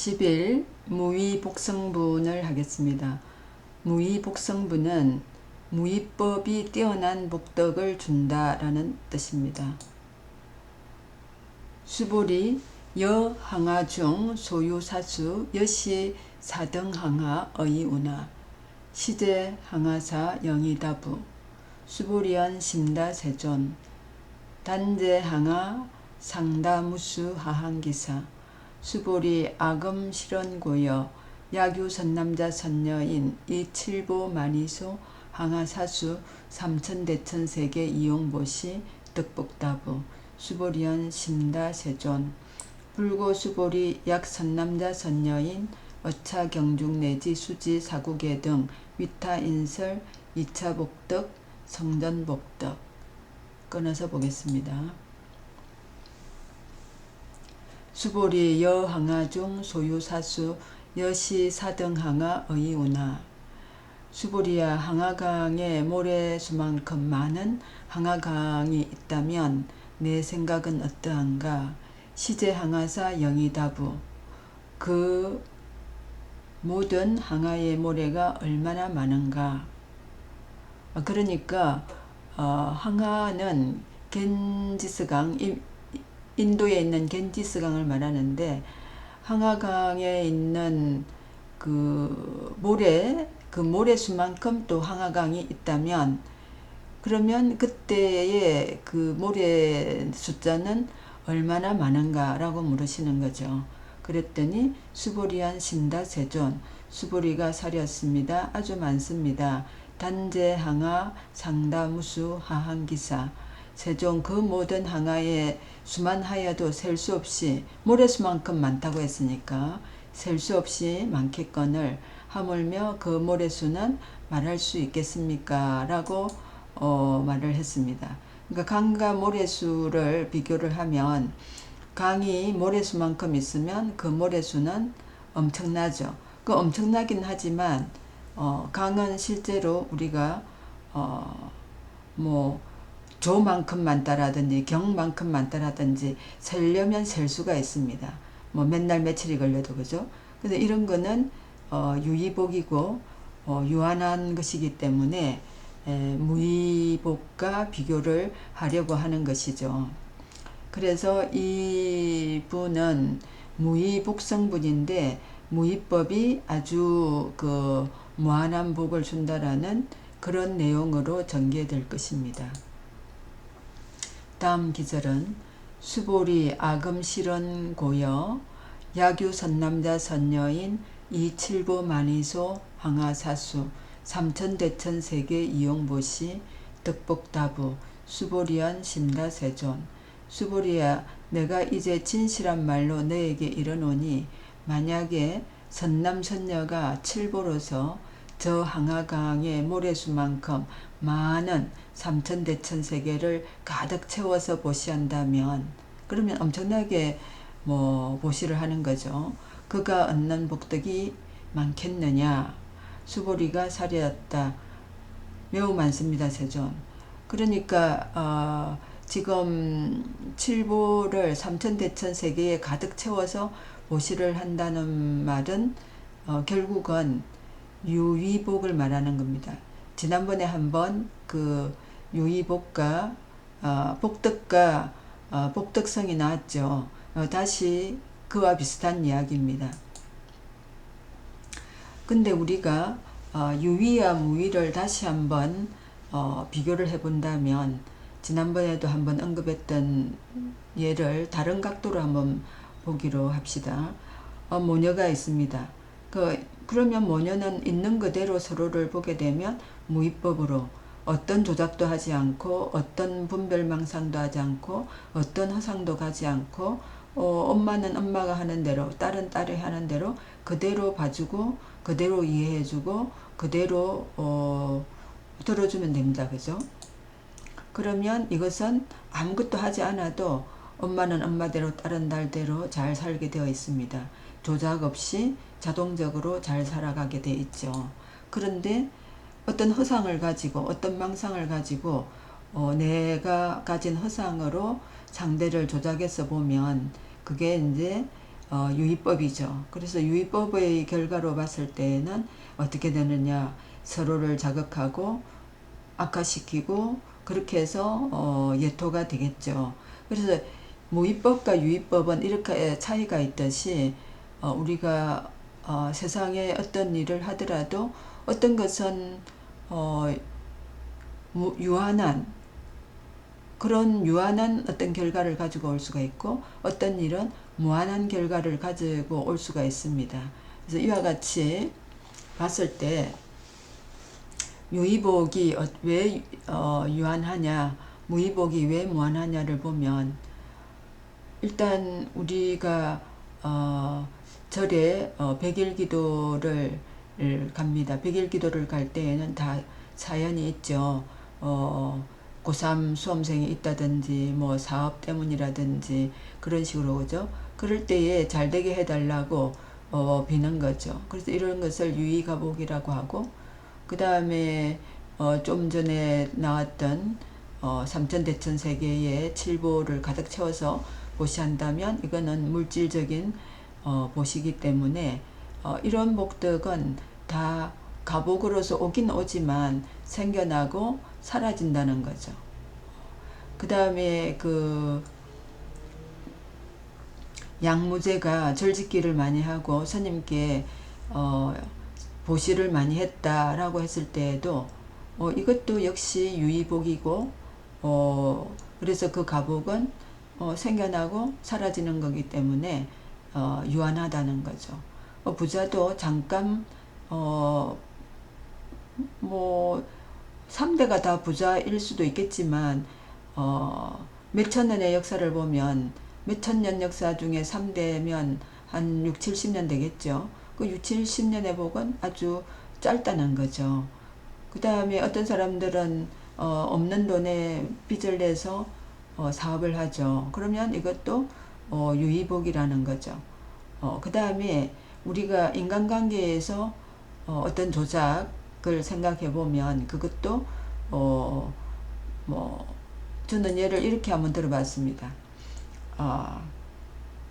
10일 무위복성분을 하겠습니다. 무위복성분은 무위법이 뛰어난 복덕을 준다라는 뜻입니다. 수보리 여항하 중 소유사수 여시 사등항하 의운하 시제 항하사 영이다부 수보리안 심다세존 단제항하 상다무수 하항기사 수보리 아금 실현고여 야규 선남자 선녀인 이칠보 만이소 항하사수 삼천대천 세계 이용보시 득복다부 수보리연 심다세존 불고수보리 약 선남자 선녀인 어차 경중 내지 수지 사국계 등 위타 인설 2차 복덕 성전 복덕 끊어서 보겠습니다. 수보리 여항하 중 소유사수 여시 사등항하 의운하 수보리야 항하강에 모래수만큼 많은 항하강이 있다면 내 생각은 어떠한가? 시제 항하사 영이다부. 그 모든 항하의 모래가 얼마나 많은가? 그러니까 어, 항하는 겐지스강 인도에 있는 겐지스강을 말하는데 항하강에 있는 그 모래 그 모래수만큼 또 항하강이 있다면 그러면 그때의 그 모래 숫자는 얼마나 많은가라고 물으시는 거죠. 그랬더니 수보리한 신다 세존 수보리가 사렸습니다. 아주 많습니다. 단제 항하 상다 무수 하항기사 세종 그 모든 항하에 수만 하여도 셀 수 없이 모래수만큼 많다고 했으니까 셀 수 없이 많겠거늘 하물며 그 모래수는 말할 수 있겠습니까? 라고 어, 말을 했습니다. 그러니까 강과 모래수를 비교를 하면 강이 모래수만큼 있으면 그 모래수는 엄청나죠. 그 엄청나긴 하지만 어, 강은 실제로 우리가 어, 뭐 조만큼 많다라든지 경만큼 많다라든지 셀려면 셀 수가 있습니다. 뭐 맨날 며칠이 걸려도 그죠? 근데 이런 거는 어, 유의복이고 어, 유한한 것이기 때문에 에, 무의복과 비교를 하려고 하는 것이죠. 그래서 이 분은 무의복성분인데 무의법이 아주 그 무한한 복을 준다라는 그런 내용으로 전개될 것입니다. 다음 기절은 수보리 아금 실현 고여 야규 선남자 선녀인 이칠보 만이소 황하사수 삼천대천 세계 이용보시 득복다부 수보리안 심다세존. 수보리야 내가 이제 진실한 말로 너에게 이르노니 만약에 선남선녀가 칠보로서 저 항하강의 모래수만큼 많은 삼천대천 세계를 가득 채워서 보시한다면 그러면 엄청나게 뭐 보시를 하는 거죠. 그가 얻는 복덕이 많겠느냐 수보리가 사리였다. 매우 많습니다. 세존. 그러니까 어, 지금 칠보를 삼천대천 세계에 가득 채워서 보시를 한다는 말은 어, 결국은 유위복을 말하는 겁니다. 지난번에 한번 그 유위복과 어, 복덕과 어, 복덕성이 나왔죠. 어, 다시 그와 비슷한 이야기입니다. 근데 우리가 어, 유위와 무위를 다시 한번 어, 비교를 해본다면 지난번에도 한번 언급했던 예를 다른 각도로 한번 보기로 합시다. 어, 모녀가 있습니다. 그 그러면 모녀는 있는 그대로 서로를 보게 되면 무위법으로 어떤 조작도 하지 않고 어떤 분별망상도 하지 않고 어떤 허상도 가지 않고 어, 엄마는 엄마가 하는 대로 딸은 딸이 하는 대로 그대로 봐주고 그대로 이해해주고 그대로 어, 들어주면 됩니다. 그죠? 그러면 이것은 아무것도 하지 않아도 엄마는 엄마대로 딸은 딸대로 잘 살게 되어 있습니다. 조작 없이 자동적으로 잘 살아가게 돼 있죠. 그런데 어떤 허상을 가지고 어떤 망상을 가지고 어, 내가 가진 허상으로 상대를 조작해서 보면 그게 이제 어, 유의법이죠. 그래서 유의법의 결과로 봤을 때는 어떻게 되느냐 서로를 자극하고 악화시키고 그렇게 해서 어, 예토가 되겠죠. 그래서 무의법과 유의법은 이렇게 차이가 있듯이 어, 우리가 어, 세상에 어떤 일을 하더라도 어떤 것은 어, 무- 유한한 그런 유한한 어떤 결과를 가지고 올 수가 있고 어떤 일은 무한한 결과를 가지고 올 수가 있습니다. 그래서 이와 같이 봤을 때 유의복이 어- 왜 어, 유한하냐, 무의복이 왜 무한하냐를 보면 일단 우리가 어, 절에 어, 백일 기도를 갑니다. 백일 기도를 갈 때에는 다 사연이 있죠. 어, 고3 수험생이 있다든지 뭐 사업 때문이라든지 그런 식으로 그죠. 그럴 때에 잘 되게 해달라고 어, 비는 거죠. 그래서 이런 것을 유의가복이라고 하고 그 다음에 어, 좀 전에 나왔던 어, 삼천대천 세계의 칠보를 가득 채워서 보시한다면 이거는 물질적인 어, 보시기 때문에 어, 이런 복덕은 다 가복으로서 오긴 오지만 생겨나고 사라진다는 거죠. 그 다음에 그 양무제가 절짓기를 많이 하고 스님께 어, 보시를 많이 했다라고 했을 때에도 어, 이것도 역시 유의복이고 어, 그래서 그 가복은 어, 생겨나고 사라지는 거기 때문에 어, 유한하다는 거죠. 어, 부자도 잠깐 어, 뭐 3대가 다 부자일 수도 있겠지만 어, 몇천 년의 역사를 보면 몇천 년 역사 중에 3대면 한 6, 70년 되겠죠. 그 6, 70년의 복은 아주 짧다는 거죠. 그 다음에 어떤 사람들은 어, 없는 돈에 빚을 내서 어, 사업을 하죠. 그러면 이것도 어, 유의복이라는 거죠. 어, 그 다음에 우리가 인간관계에서 어, 어떤 조작을 생각해 보면 그것도 어, 뭐 저는 예를 이렇게 한번 들어봤습니다. 어,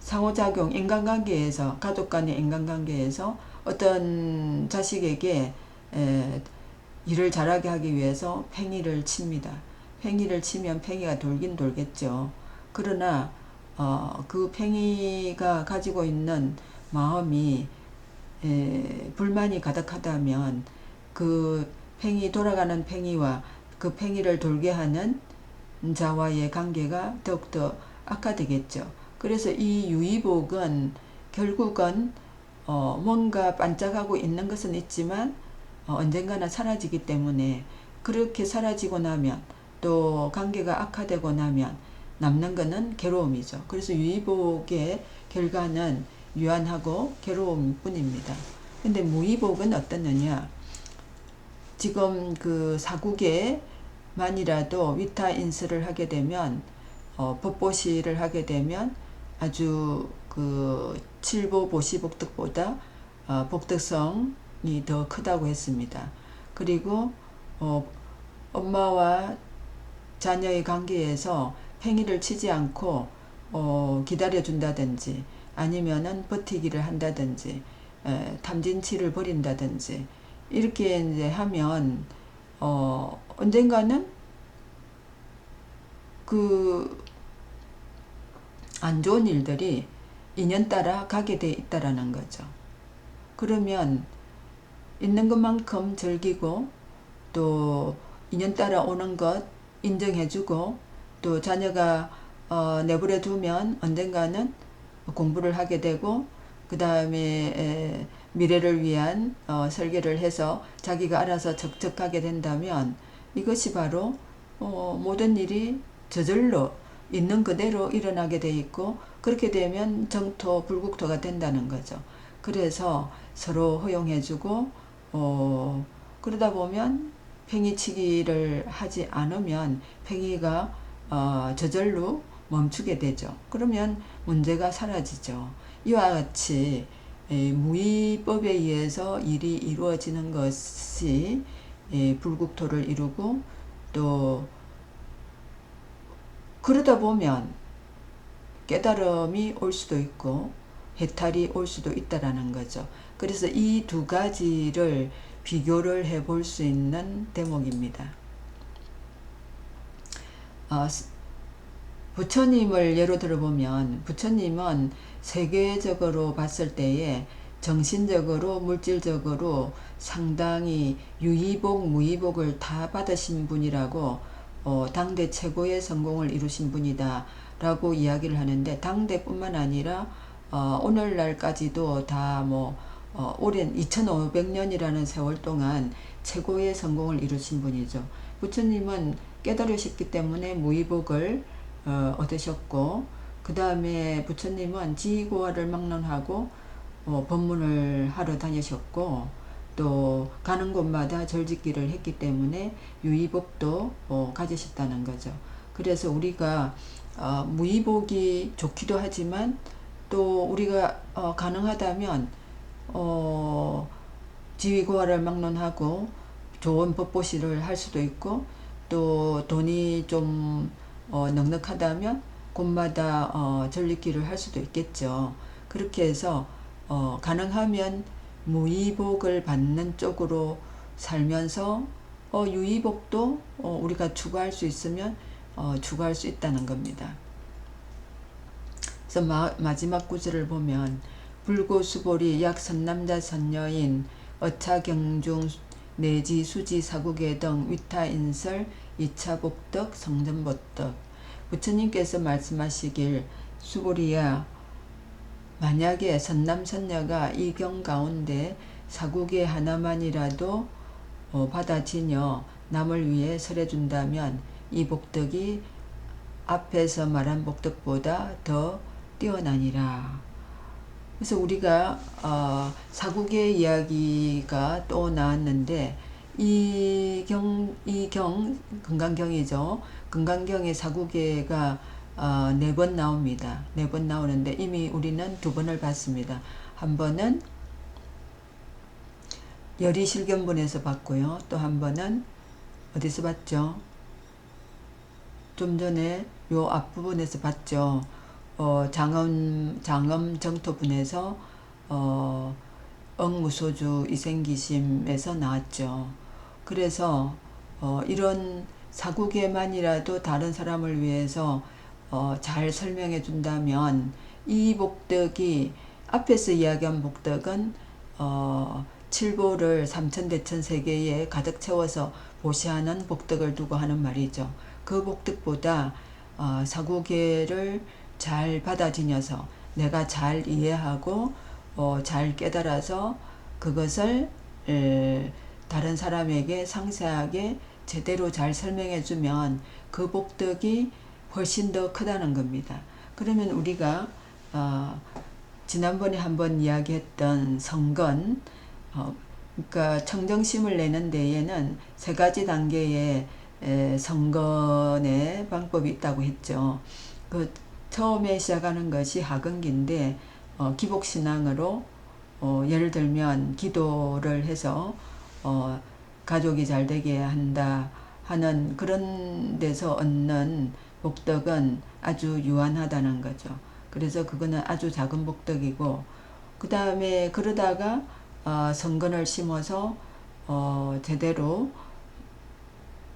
상호작용 인간관계에서 가족 간의 인간관계에서 어떤 자식에게 에, 일을 잘하게 하기 위해서 팽이를 칩니다. 팽이를 치면 팽이가 돌긴 돌겠죠. 그러나 어, 그 팽이가 가지고 있는 마음이 에, 불만이 가득하다면 그 팽이 돌아가는 팽이와 그 팽이를 돌게 하는 자와의 관계가 더욱더 악화되겠죠. 그래서 이 유의복은 결국은 어, 뭔가 반짝하고 있는 것은 있지만 어, 언젠가는 사라지기 때문에 그렇게 사라지고 나면 또 관계가 악화되고 나면 남는 것은 괴로움이죠. 그래서 유의복의 결과는 유한하고 괴로움 뿐입니다. 근데 무의복은 어떻느냐? 지금 그 사국에 만이라도 위타 인스를 하게 되면 어, 법보시를 하게 되면 아주 그 칠보 보시 복덕보다 어, 복덕성이 더 크다고 했습니다. 그리고 어, 엄마와 자녀의 관계에서 팽이를 치지 않고 어, 기다려 준다든지 아니면은 버티기를 한다든지 에, 탐진치를 벌인다든지 이렇게 이제 하면 어, 언젠가는 그 안 좋은 일들이 인연 따라 가게 돼 있다라는 거죠. 그러면 있는 것만큼 즐기고 또 인연 따라 오는 것 인정해주고 또 자녀가 어, 내버려 두면 언젠가는 공부를 하게 되고 그 다음에 미래를 위한 어, 설계를 해서 자기가 알아서 적적하게 된다면 이것이 바로 어, 모든 일이 저절로 있는 그대로 일어나게 돼 있고 그렇게 되면 정토 불국토가 된다는 거죠. 그래서 서로 허용해주고 어, 그러다 보면 팽이치기를 하지 않으면 팽이가 어, 저절로 멈추게 되죠. 그러면 문제가 사라지죠. 이와 같이 에, 무의법에 의해서 일이 이루어지는 것이 에, 불국토를 이루고 또 그러다 보면 깨달음이 올 수도 있고 해탈이 올 수도 있다라는 거죠. 그래서 이 두 가지를 비교를 해볼 수 있는 대목입니다. 어, 부처님을 예로 들어보면 부처님은 세계적으로 봤을 때에 정신적으로 물질적으로 상당히 유의복 무의복을 다 받으신 분이라고 어, 당대 최고의 성공을 이루신 분이다 라고 이야기를 하는데 당대뿐만 아니라 어, 오늘날까지도 다뭐 어, 오랜 2500년이라는 세월 동안 최고의 성공을 이루신 분이죠. 부처님은 깨달으셨기 때문에 무의복을 어, 얻으셨고 그 다음에 부처님은 지고화를 막론하고 어, 법문을 하러 다니셨고 또 가는 곳마다 절짓기를 했기 때문에 유의복도 어, 가지셨다는 거죠. 그래서 우리가 어, 무의복이 좋기도 하지만 또 우리가 어, 가능하다면 어, 지위고하를 막론하고 좋은 법보시를 할 수도 있고 또 돈이 좀 어, 넉넉하다면 곳마다 어, 전리기를 할 수도 있겠죠. 그렇게 해서 어, 가능하면 무의복을 받는 쪽으로 살면서 어, 유의복도 어, 우리가 추구할 수 있으면 어, 추구할 수 있다는 겁니다. 그래서 마, 마지막 구절을 보면 불고수보리 약 선남자 선녀인 어차경중 내지 수지 사국의 등 위타인설 이차 복덕 성전복덕 부처님께서 말씀하시길 수보리야 만약에 선남선녀가 이 경 가운데 사국의 하나만이라도 어, 받아지녀 남을 위해 설해준다면 이 복덕이 앞에서 말한 복덕보다 더 뛰어나니라. 그래서 우리가 어, 사국의 이야기가 또 나왔는데 이 경, 이 경, 금강경이죠. 금강경의 사국예가 어, 네번 나옵니다. 네 번 나오는데 이미 우리는 두 번을 봤습니다. 한 번은 열이실견본에서 봤고요. 또 한 번은 어디서 봤죠? 좀 전에 요 앞부분에서 봤죠. 어, 장엄, 장엄 정토분에서 어, 억무소주 이생기심에서 나왔죠. 그래서 어, 이런 사국에만이라도 다른 사람을 위해서 어, 잘 설명해 준다면 이 복덕이 앞에서 이야기한 복덕은 어, 칠보를 삼천대천 세계에 가득 채워서 보시하는 복덕을 두고 하는 말이죠. 그 복덕보다 어, 사국계를 잘 받아들여서 내가 잘 이해하고 어, 잘 깨달아서 그것을 에, 다른 사람에게 상세하게 제대로 잘 설명해 주면 그 복덕이 훨씬 더 크다는 겁니다. 그러면 우리가 어, 지난번에 한번 이야기했던 성건 어, 그러니까 청정심을 내는 데에는 세 가지 단계의 에, 성건의 방법이 있다고 했죠. 그 처음에 시작하는 것이 하근기인데 어, 기복신앙으로 어, 예를 들면 기도를 해서 어, 가족이 잘 되게 한다 하는 그런 데서 얻는 복덕은 아주 유한하다는 거죠. 그래서 그거는 아주 작은 복덕이고 그 다음에 그러다가 어, 성근을 심어서 어, 제대로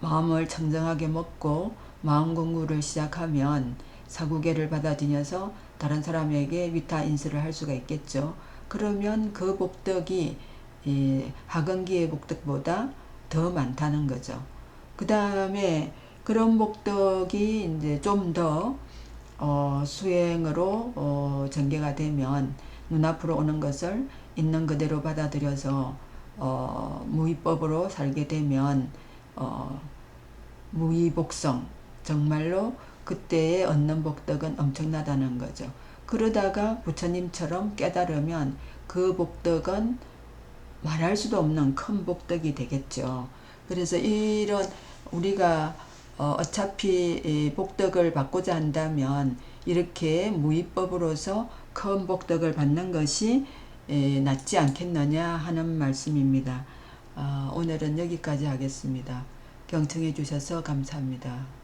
마음을 청정하게 먹고 마음 공부를 시작하면 사구계를 받아들여서 다른 사람에게 위타 인수를 할 수가 있겠죠. 그러면 그 복덕이 이 하근기의 복덕보다 더 많다는 거죠. 그 다음에 그런 복덕이 이제 좀더 어, 수행으로 어, 전개가 되면 눈앞으로 오는 것을 있는 그대로 받아들여서 어, 무위법으로 살게 되면 어, 무위복성 정말로 그때에 얻는 복덕은 엄청나다는 거죠. 그러다가 부처님처럼 깨달으면 그 복덕은 말할 수도 없는 큰 복덕이 되겠죠. 그래서 이런 우리가 어, 어차피 복덕을 받고자 한다면 이렇게 무위법으로서 큰 복덕을 받는 것이 낫지 않겠느냐 하는 말씀입니다. 어, 오늘은 여기까지 하겠습니다. 경청해 주셔서 감사합니다.